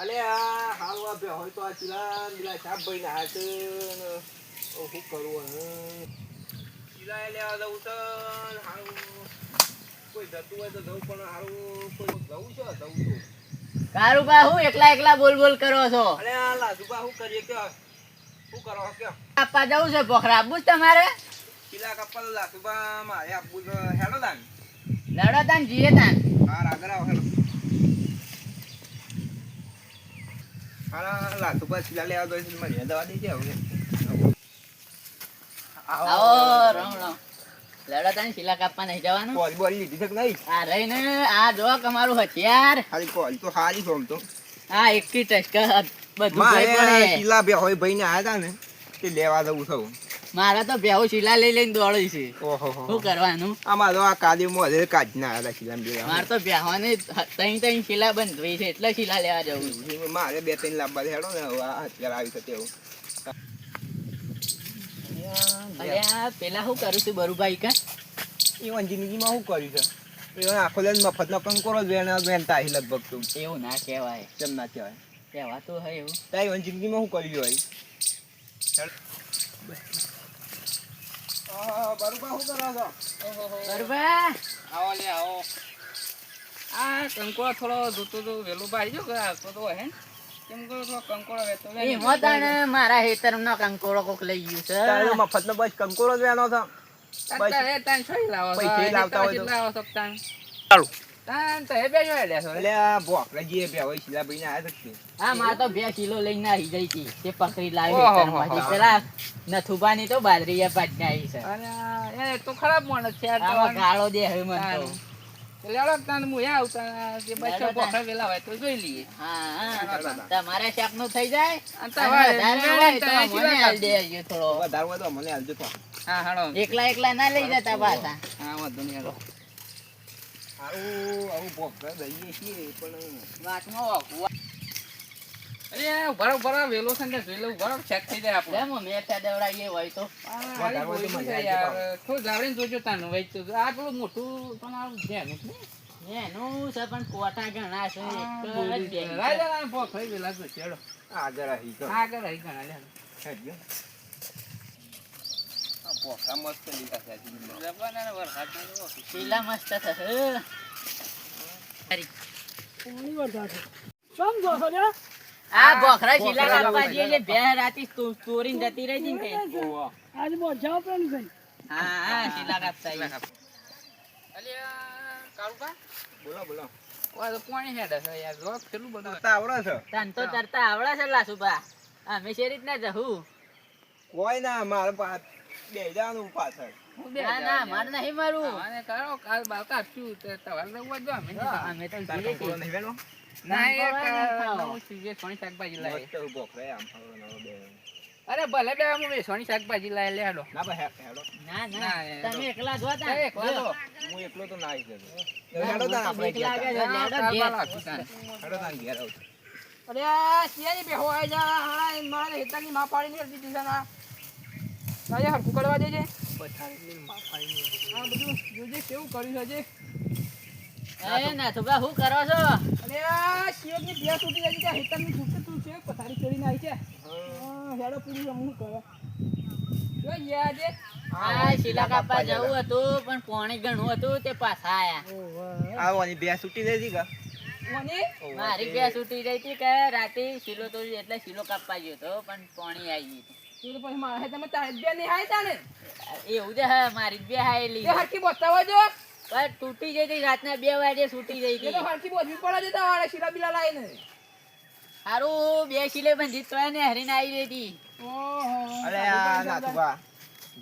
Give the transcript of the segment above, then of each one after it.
અલે આ હાલ આ બે હોય તો આ ચીલા બીલા સાપ ભાઈ ના હાથે શું કરવું ચીલા લેવા જવું તો હારું. કોઈ જતું હોય તો જવું પણ હારું કોઈ જવું છે જવું છું કારુબા હું એકલા એકલા બોલ બોલ કરો છો? અલે આ લાજુબા શું કરીએ કે? શું કરો કે? આપવા જવું છે પોખરા? આપવું તમારે? ચીલા કપલ લાજુબા મારે આપવું છે. હેડો દાન લડો તાન જીએ દાન હા આગળ આવો હેડો. હા લેવા રમ રમ લડો તાન શીલા કાપવા નહીં આ રહીને આ જો તમારું હથિયાર ખાલી કોલ તો હારી ફોમ તો આ એકી ટચકા બધું મારે ભેગું પડે. બે હોય ભાઈ ને આયા હતા ને તે લેવા દઉં છું મારા તો ભેવો શીલા લઈ લઈને દોડી છે. શું કરવાનું? આમાં તો આ કાદી મોઢે કાઢી ના આલા કિલ્લા બે માર તો બેહવાની તઈ ત્રણ શીલા થઈ છે એટલે શીલા લેવા જવું મારે બે ત્રણ લાંબા હેડો ને આ અત્યારે આવી થતી એવું. પેલા શું કરું છું બરુભાઈ કા? ઈવન જિંદગીમાં શું કર્યું છે? ઈવન આખો લે મફતનો કંકોરો જ વેણ વેણતા લગભગ તું. એવું ના કહેવાય. કેમ ના કહેવાય? કહેવા તો હોય એવું. તારી જિંદગીમાં શું કર્યું હોય? બરોબર શું કરો છો? બરુભા આવો લે આવો. આ કંકોળો થોડો ધોતો તો વેલું બાઈ જો કે તો કંકોળો હે કેમ કે થોડો કંકોળો વેતો એ મોતાને મારા હેતરનો કંકોળો કોક લઈ ગયું છે. કંકોળો મફતનો બસ કંકોળો જ વેણો છે. બસ. તાન તાન છોઈ લાવો છો? પૈસે લાવતા હોય તો. કેટલા લાવો છો તાન સારું. તાન તો એ બે જોઈ લેશો એટલે આ ભોકરાજી એ બે હોય શીલાભાઈ ને આવ્યા છે હા મારે તો બે કિલો લઈને આવી ગઈ હતી. તે પકડી લાવી ઓહો, પેલા નથુબાની તો બાદરીયા પાડીને આવી છે. અને એ તો ખરાબ માણસ છે આ ગાળો દે હવે મને તો. હું હા હા. તમારે થઈ જાય? શીલા હા એકલા એકલા ના લઈ જતા પાછા. હા વાંધો નહીં હાલો. આવું આવું ભોકરા દઈએ છીએ પણ વાતમાં વાગવા. અરે ઊભા ઊભા રહો, થઈ જાય આપણું. કેમ મેઠા દેવડાવીએ હોય તો આ વધારે હોય તો. થોડું જાવડીને જોજો તાનું. આ પેલું મોટું તમારું ધ્યાન છે ને? એનું છે પણ કોટા ઘણા છે આ વેલા. આગળ આવી આગળ આવી ઘણા લે, હેડો. હેડજો. આ ભોકરા મસ્ત લીધા છે જવાના વરસાદમાં જુઓ. મસ્ત થશે આ બોખરા શીલા કાપવા જઈએ બે રાતી ચોરીને જતી રહી હતી ને તે. હા હા શીલા કાપતા અલ્યા, કાળુભા, બોલો બોલો ઓય હેડે છે યાર, જો કેટલું બધું આવડે છે તને તો તરતા આવડે છે લાસુબા અમે શેરી રીતના જહું કોઈ ના મારે પાસ પાછળ ના ના મારે નહીં મારું અને કરો, કાલ બાલ કાપ્યું, તે તમારે તો દો, અમે અમે તો જઈએ છીએ. નહીં વેણો? ના, એ ના, ના, કા- ના. નવું સીજે સોની શાકભાજી લાવી. મસ્ત ભોકરા આમ ફરવાનો બે. અરે ભલે બે હું વેસવાની શાકભાજી લાય લે હેડો ના ભાઈ હેડો ના ના, ના તમે એકલા જો તા. એકલા જો. હું એકલો તો ના આવી જતો હેડો તા આપણે એકલા આપી તાન. હેડો તા ઘેર આવ અરે શિયાળી બેહો આઈ જા હાલા એ મારે હેતાની માં પાડીને અડધી દીધી ના રાજા હરખું કરવા દેજે. આ બધું જોજે કેવું કર્યું છે એ નાથુબા શું કરો છો? અરે આ બે તૂટી જાય છે તૂટે તું છે પથારી ચડીને આવી છે. હેડો પૂરી રમવું કરે. જો યાર આ શીલા કાપવા જવું હતું પણ પાણી ઘણું હતું તે પાછા આયા. બે કા મારી બે સુટી રહી હતી કે? રાતે શીલો તો એટલે શીલો કાપવા ગયો હતો પણ પાણી આવી ગયું તું તો પછી મારે તમે તારે બે નહીં તાને એવું છે હા મારી બે હાયેલી. એ હરખી બતાવવા જો. પણ તૂટી જઈ હતી રાતના બે વાગે છૂટી જઈ તો હતી હરખી બોધવી પડે છે તારે શીલા બીલા લાવીને હારું બે શીલે પણ તો એને હરીને આવી રહી હતી અરે આ નાથુભા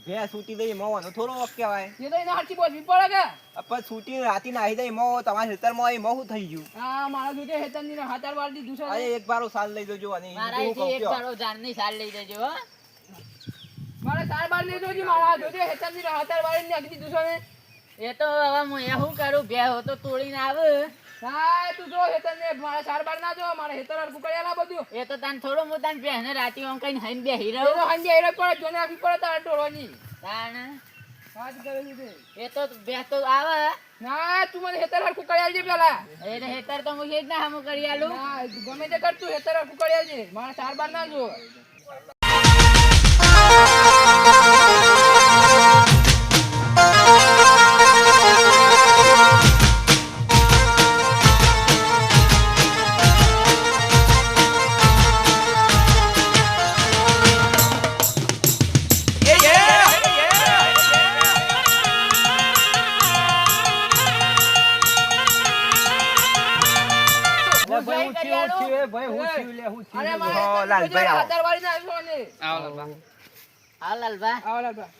બે. છૂટી દઈ મોવાનો થોડો વખ કહેવાય. એ તો એના હરખી બોધવી પડે કે? પણ છૂટી રાતી નાહી દઈ મો તમારા ખેતરમાં મો મોં થઈ ગયું? આ મારા જોડે હેતનની હાથાર વાળ દીધું છે અરે એક બારો સાલ લઈ દેજો અને મારા એક જાનની સાલ લઈ દેજો હો. મારે બાર હાથાર ને એ તો હવે હું એ શું કરું? બે હો તો તોડીને આવે. હા તું જો હેતનને મારા બાર ના જો મારા હેતર હરખું કરી બધું. એ તો તાન થોડું હું તાન બેહને રાતે આમ કઈ હઈને પડે જોને આપી પડે તારે ટોળવાની તાણ વાત કરે છે. એ તો બે તો આવે. ના તું મને હેતર હરખું કરી આવજે પેલા. એ હેતર તો હું જ ના હમું કરી આલું. ગમે તે કર તું હેતર હરખું કરી આવજે મારા ચાર બાર ના જો. આલું અરે હો, મારે લાલભાઈ આવો. હાથર ના આવ્યો ને હા લાલભા આવો લાલભા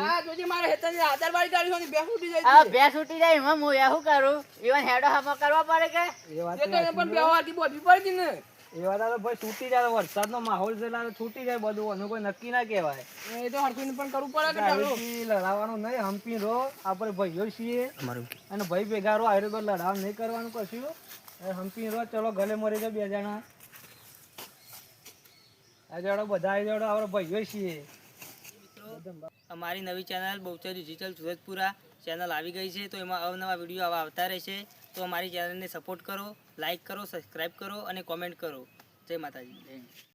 હા જોજી મારે હેતનની હાથર વાળી કાઢી ને બેસ ઉઠી આ જાય બે છૂટી જાય એમાં હું એવું કરું? ઈવન હેડો હમો કરવા પડે કે? એ તો પણ પણ બેહવાથી બોલવી પડી ને. છૂટી જાય વરસાદ નો માહોલ છે એટલે છૂટી જાય બધું એનું કોઈ નક્કી ના કહેવાય. એ તો હરખું પણ કરવું પડે કે ચાલો. લડાવવાનું નહીં હમ્પી રહો આપણે ભાઈઓ છીએ. અને ભાઈ ભેગા રો આયરો પર લડાવ નહીં કરવાનું કશું. હંપી રહો ચલો ગલે મરી જાય બે જણા. આ બધા આ જોડો ભાઈઓ છીએ. અમારી નવી channel Bahuchar digital Suratpura channel આવી ગઈ છે, તો એમાં અવનવા વીડિયો આવા આવતા રહેશે. તો અમારી ચેનલને સપોર્ટ કરો, લાઈક કરો સબસ્ક્રાઈબ કરો અને કોમેન્ટ કરો. જય માતાજી.